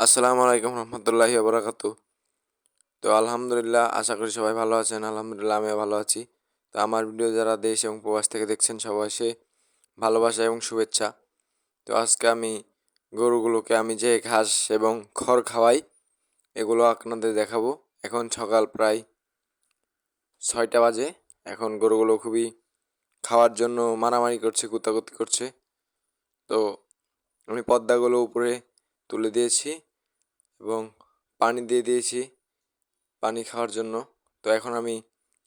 আসসালামু আলাইকুম রহমতুল্লাহি বরাকাত তো আলহামদুলিল্লাহ, আশা করি সবাই ভালো আছেন। আলহামদুলিল্লাহ, আমিও ভালো আছি। তো আমার ভিডিও যারা দেশ এবং প্রবাস থেকে দেখছেন, সবাই সে ভালোবাসা এবং শুভেচ্ছা। তো আজকে আমি গরুগুলোকে আমি যে ঘাস এবং খড় খাওয়াই, এগুলো আপনাদের দেখাবো। এখন সকাল প্রায় ছয়টা বাজে। এখন গরুগুলো খুবই খাওয়ার জন্য মারামারি করছে, কুতাকুতি করছে। তো আমি পর্দাগুলো উপরে তুলে দিয়েছি এবং পানি দিয়ে দিয়েছি পানি খাওয়ার জন্য। তো এখন আমি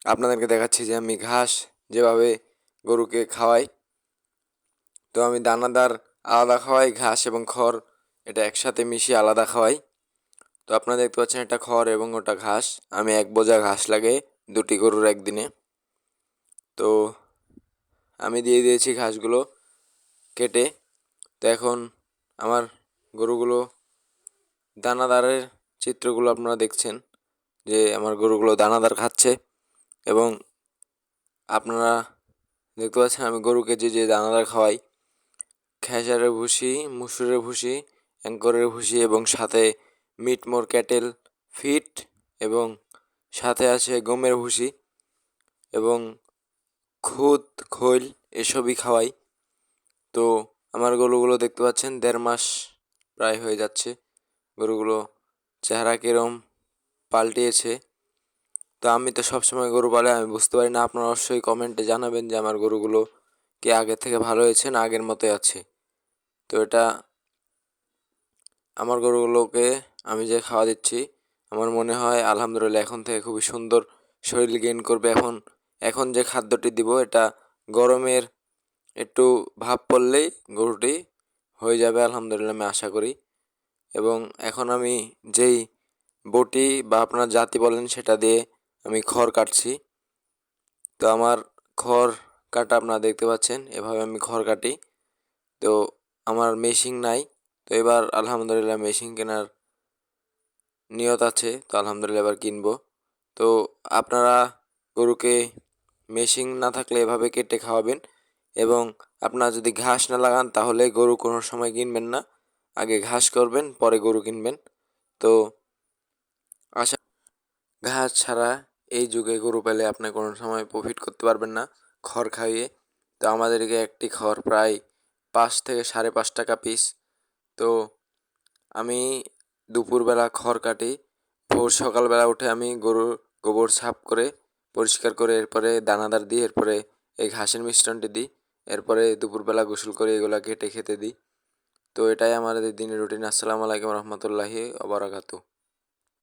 আপনাদেরকে দেখাচ্ছি যে আমি ঘাস যেভাবে গরুকে খাওয়াই। তো আমি দানাদার আলাদা খাওয়াই, ঘাস এবং খড় এটা একসাথে মিশিয়ে আলাদা খাওয়াই। তো আপনারা দেখতে পাচ্ছেন এটা খড় এবং ওটা ঘাস। আমি এক বোঝা ঘাস লাগে দুটি গরুর একদিনে। তো আমি দিয়ে দিয়েছি ঘাসগুলো কেটে। তো এখন আমার গরুগুলো, দানাদারের চিত্রগুলো আপনারা দেখছেন যে আমার গরুগুলো দানাদার খাচ্ছে এবং আপনারা দেখতে পাচ্ছেন আমি গরুকে যে যে দানাদার খাওয়াই, খেসারের ভুসি, মুসুরের ভুসি, অ্যাঙ্করের ভুসি এবং সাথে মিট মোর ক্যাটেল ফিট এবং সাথে আছে গমের ভুসি এবং খুদ, খৈল এসবই খাওয়াই। তো আমার গরুগুলো দেখতে পাচ্ছেন দেড় মাস প্রায় হয়ে যাচ্ছে। গরুগুলো চেহারা কীরম পাল্টিয়েছে। তো আমি তো সবসময় গরু পালে, আমি বুঝতে পারি না, আপনারা অবশ্যই কমেন্টে জানাবেন যে আমার গরুগুলো কি আগের থেকে ভালো হয়েছে না আগের মতোই আছে। তো এটা আমার গরুগুলোকে আমি যে খাওয়া দিচ্ছি, আমার মনে হয় আলহামদুলিল্লাহ এখন থেকে খুবই সুন্দর শরীর গেইন করবে। এখন এখন যে খাদ্যটি দিব, এটা গরমের একটু ভাব পড়লেই গরুটি হয়ে যাবে, আলহামদুলিল্লাহ আমি আশা করি। এবং এখন আমি যেই বটি বা আপনার জাতি বলেন সেটা দিয়ে আমি খড় কাটছি। তো আমার খড় কাটা আপনারা দেখতে পাচ্ছেন, এভাবে আমি খড় কাটি। তো আমার মেশিন নাই, তো এবার আলহামদুলিল্লাহ মেশিন কেনার নিয়ত আছে, তো আলহামদুলিল্লাহ এবার কিনবো। তো আপনারা গরুকে মেশিন না থাকলে এভাবে কেটে খাওয়াবেন এবং আপনারা যদি ঘাস না লাগান, তাহলে গরু কোনো সময় কিনবেন না। আগে ঘাস করবেন, পরে গরু কিনবেন। তো আশা ঘাস ছাড়া এই যুগে গরু পেলে আপনি কোনো সময় প্রফিট করতে পারবেন না, খড় খাইয়ে। তো আমাদেরকে একটি খড় প্রায় পাঁচ থেকে সাড়ে পাঁচ টাকা পিস তো আমি দুপুরবেলা খড় কাটি, ভোর সকালবেলা উঠে আমি গরুর গোবর সাফ করে, পরিষ্কার করে, এরপরে দানাদার দিই এরপরে এই ঘাসের মিশ্রণটি দিই। এরপরে দুপুরবেলা গোসল করে এগুলা কেটে খেতে দিই। তো এটাই আমাদের দিনের রুটিন আসসালামু আলাইকুম রহমতুল্লাহি ওবরাকাতু